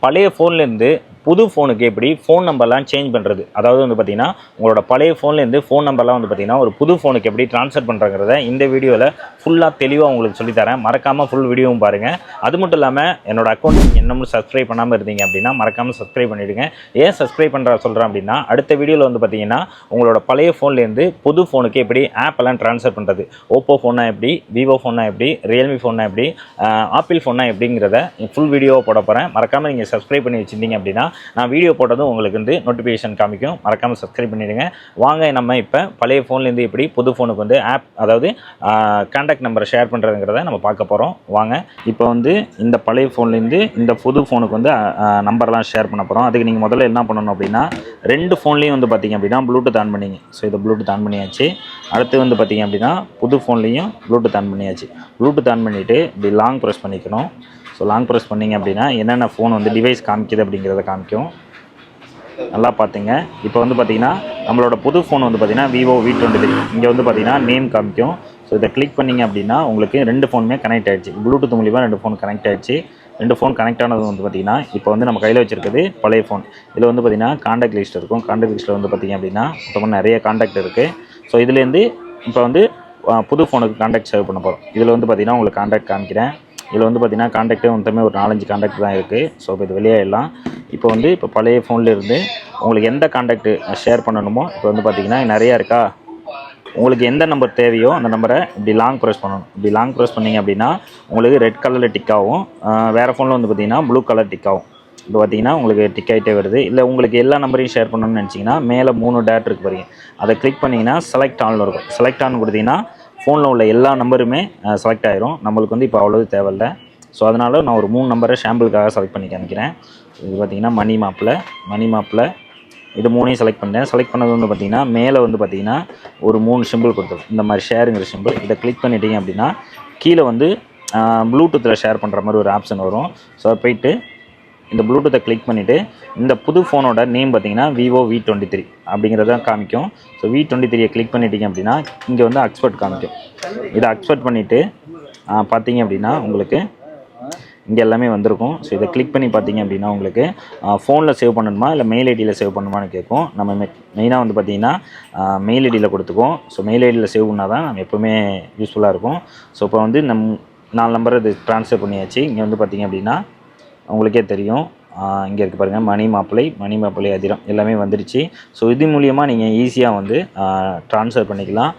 பழைய ஃபோன்லேருந்து புது ஃபோனுக்கு எப்படி ஃபோன் நம்பர்லாம் சேஞ்ச் பண்ணுறது அதாவது வந்து பார்த்தீங்கன்னா உங்களோட பழைய ஃபோன்லேருந்து ஃபோன் நம்பர்லாம் வந்து பார்த்தீங்கன்னா ஒரு புது ஃபோனுக்கு எப்படி ட்ரான்ஸ்ஃபர் பண்ணுறங்கிறத இந்த வீடியோவில் ஃபுல்லாக தெளிவாக உங்களுக்கு சொல்லித்தரேன் மறக்காமல் ஃபுல் வீடியோவும் பாருங்கள் அது மட்டும் இல்லாமல் என்னோட அக்கௌண்ட் நீங்கள் இன்னமும் சப்ஸ்கிரைப் பண்ணாமல் இருந்தீங்க அப்படின்னா மறக்காமல் சப்ஸ்கிரைப் பண்ணிவிடுங்க ஏன் சப்ஸ்கிரைப் பண்ணுற சொல்கிறேன் அப்படின்னா அடுத்த வீடியோவில் வந்து பார்த்தீங்கன்னா உங்களோட பழைய ஃபோன்லேருந்து புது ஃபோனுக்கு எப்படி ஆப்பெல்லாம் ட்ரான்ஸ்ஃபர் பண்ணுறது ஓப்போ ஃபோன்னா எப்படி? விவோ ஃபோன்னா எப்படி? ரியல்மி ஃபோன்னா எப்படி? ஆப்பிள் ஃபோனா எப்படிங்கிறத ஃபுல் வீடியோவை போட போகிறேன் மறக்காமல் நீங்கள் சப்ஸ்கிரைப் பண்ணி வச்சிருந்தீங்க அப்படின்னா நான் வீடியோ போட்டதும் உங்களுக்கு வந்து நோட்டிஃபிகேஷன் காமிக்கும். மறக்காமல் சப்ஸ்கிரைப் பண்ணிடுங்க. வாங்க நம்ம இப்போ பழைய ஃபோன்லேருந்து எப்படி புது ஃபோனுக்கு வந்து ஆப் அதாவது கான்டாக்ட் நம்பரை ஷேர் பண்ணுறதுங்கிறத நம்ம பார்க்க போகிறோம் வாங்க இப்போ வந்து இந்த பழைய ஃபோன்லேருந்து இந்த புது ஃபோனுக்கு வந்து நம்பர்லாம் ஷேர் பண்ண போகிறோம் அதுக்கு நீங்கள் முதல்ல என்ன பண்ணணும் அப்படின்னா ரெண்டு ஃபோன்லேயும் வந்து பார்த்தீங்க அப்படின்னா ப்ளூடூத் ஆன் பண்ணிங்க. ஸோ இதை ப்ளூடூத் ஆன் பண்ணியாச்சு. அடுத்து வந்து பார்த்தீங்க அப்படின்னா புது ஃபோன்லேயும் ப்ளூடூத் ஆன் பண்ணியாச்சு. ப்ளூடூத் ஆன் பண்ணிவிட்டு இப்படி லாங் ப்ரெஸ் பண்ணிக்கணும். ஸோ லாங் ப்ரெஸ் பண்ணிங்க அப்படின்னா என்னென்ன ஃபோன் வந்து டிவைஸ் காமிக்குது அப்படிங்கிறத காமிக்கும். நல்லா பார்த்தீங்க இப்போ வந்து பார்த்தீங்கன்னா நம்மளோட புது ஃபோன் வந்து பார்த்தீங்கன்னா விவோ வி டுவெண்ட்டி த்ரீ இங்கே வந்து பார்த்தீங்கன்னா நேம் காமிக்கும். ஸோ இதை கிளிக் பண்ணிங்க அப்படின்னா உங்களுக்கு ரெண்டு ஃபோனுமே கனெக்ட் ஆகிடுச்சு ப்ளூடூத் மூலிமா ரெண்டு ஃபோன் கனெக்ட் ஆகிடுச்சு ரெண்டு ஃபோன் கனெக்ட் ஆனது வந்து பார்த்திங்கன்னா இப்போ வந்து நம்ம கையில் வச்சிருக்கிறது பழைய ஃபோன் இதில் வந்து பார்த்தீங்கன்னா காண்டாக்ட் லிஸ்ட் இருக்கும். காண்டாக்ட் லிஸ்ட்டில் வந்து பார்த்தீங்க அப்படின்னா மொத்தமாக நிறைய காண்டாக்ட் இருக்குது ஸோ இதுலேருந்து இப்போ வந்து புது ஃபோனுக்கு காண்டாக்ட் சேவ் பண்ண போகிறோம் இதில் வந்து பார்த்தீங்கன்னா உங்களுக்கு காண்டாக்ட் காமிக்கிறேன். இதில் வந்து பார்த்தீங்கன்னா காண்டாக்டே மொத்தமே ஒரு நாலஞ்சு காண்டாக்ட் தான் இருக்குது ஸோ இப்போ இது வெளியாகிடலாம் இப்போ வந்து இப்போ பழைய ஃபோன்லேருந்து உங்களுக்கு எந்த காண்டாக்ட் ஷேர் பண்ணணுமோ இப்போ வந்து பார்த்தீங்கன்னா நிறையா இருக்கா? உங்களுக்கு எந்த நம்பர் தேவையோ அந்த நம்பரை இப்படி லாங் ப்ரெஸ் பண்ணணும். இப்படி லாங் ப்ரெஸ் பண்ணிங்க அப்படின்னா உங்களுக்கு ரெட் கலரில் டிக் ஆகும். வேறு ஃபோனில் வந்து பார்த்தீங்கன்னா ப்ளூ கலர் டிக் ஆகும். இப்போ பார்த்தீங்கன்னா உங்களுக்கு டிக் ஆகிட்டே வருது. இல்லை உங்களுக்கு எல்லா நம்பரையும் ஷேர் பண்ணணும்னு நினச்சிங்கன்னா மேலே மூணு டேட் இருக்கு பாருங்க. அதை கிளிக் பண்ணிங்கன்னா செலக்ட் ஆன்னு இருக்கும். செலக்ட் ஆன் கொடுத்தீங்கன்னா ஃபோனில் உள்ள எல்லா நம்பருமே செலக்ட் ஆயிரும். நம்மளுக்கு வந்து இப்போ அவ்வளோது தேவையில்ல. ஸோ அதனால் நான் ஒரு மூணு நம்பரை ஷாம்பிளுக்காக செலக்ட் பண்ணி காமிக்கிறேன் இது பார்த்தீங்கன்னா மணி மாப்பில் மணி மாப்பில் இது மூணையும் செலக்ட் பண்ணிட்டேன் செலக்ட் பண்ணது வந்து பார்த்தீங்கன்னா மேலே வந்து பார்த்திங்கன்னா ஒரு மூணு சிம்பிள் கொடுத்துரும் இந்த மாதிரி ஷேருங்கிற சிம்பிள் இதை கிளிக் பண்ணிட்டீங்க அப்படின்னா கீழே வந்து ப்ளூடூத்தில் ஷேர் பண்ணுற மாதிரி ஒரு ஆப்ஷன் வரும். ஸோ போயிட்டு இந்த ப்ளூடூத்தை கிளிக் பண்ணிவிட்டு இந்த புது ஃபோனோட நேம் பார்த்தீங்கன்னா விவோ வி டுவெண்ட்டி த்ரீ அப்படிங்கிறத காமிக்கும். ஸோ வி டுவெண்ட்டி த்ரீயை கிளிக் பண்ணிட்டீங்க அப்படின்னா இங்கே வந்து அக்ஸ்பர்ட் காமிக்கும். இதை அக்ஸ்பர்ட் பண்ணிவிட்டு பார்த்தீங்க அப்படின்னா உங்களுக்கு இங்கே எல்லாமே வந்திருக்கும். ஸோ இதை கிளிக் பண்ணி பார்த்தீங்க அப்படின்னா உங்களுக்கு ஃபோனில் சேவ் பண்ணணுமா இல்லை மெயில் ஐடியில் சேவ் பண்ணணுமான்னு கேட்கும். நம்ம மெயினாக வந்து பார்த்தீங்கன்னா மெயில் ஐடியில் கொடுத்துக்குவோம். ஸோ மெயில் ஐடியில் சேவ் பண்ணால் தான் நம்ம எப்போவுமே யூஸ்ஃபுல்லாக இருக்கும். ஸோ இப்போ வந்து நம் நாலு நம்பர் இது ட்ரான்ஸ்ஃபர் பண்ணியாச்சு. இங்கே வந்து பார்த்தீங்க அப்படின்னா உங்களுக்கே தெரியும். இங்கே இருக்குது பாருங்கள் மணி மாப்பிள்ளை மணி மாப்பிள்ளை அதிரம் எல்லாமே வந்துடுச்சு ஸோ இது மூலியமாக நீங்கள் ஈஸியாக வந்து ட்ரான்ஸ்ஃபர் பண்ணிக்கலாம்.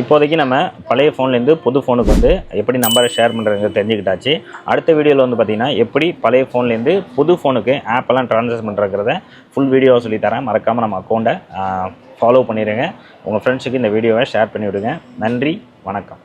இப்போதைக்கு நம்ம பழைய ஃபோன்லேருந்து புது ஃபோனுக்கு வந்து எப்படி நம்பரை ஷேர் பண்ணுறதுங்க தெரிஞ்சுக்கிட்டாச்சு. அடுத்த வீடியோவில் வந்து பார்த்திங்கன்னா எப்படி பழைய ஃபோன்லேருந்து புது ஃபோனுக்கு ஆப்பெல்லாம் ட்ரான்ஸ்ஃபர் பண்ணுறங்கிறத ஃபுல் வீடியோவை சொல்லித்தரேன் மறக்காமல் நம்ம அக்கௌண்ட்டை ஃபாலோ பண்ணிடுங்க உங்கள் ஃப்ரெண்ட்ஸுக்கு இந்த வீடியோவை ஷேர் பண்ணிவிடுங்க. நன்றி வணக்கம்.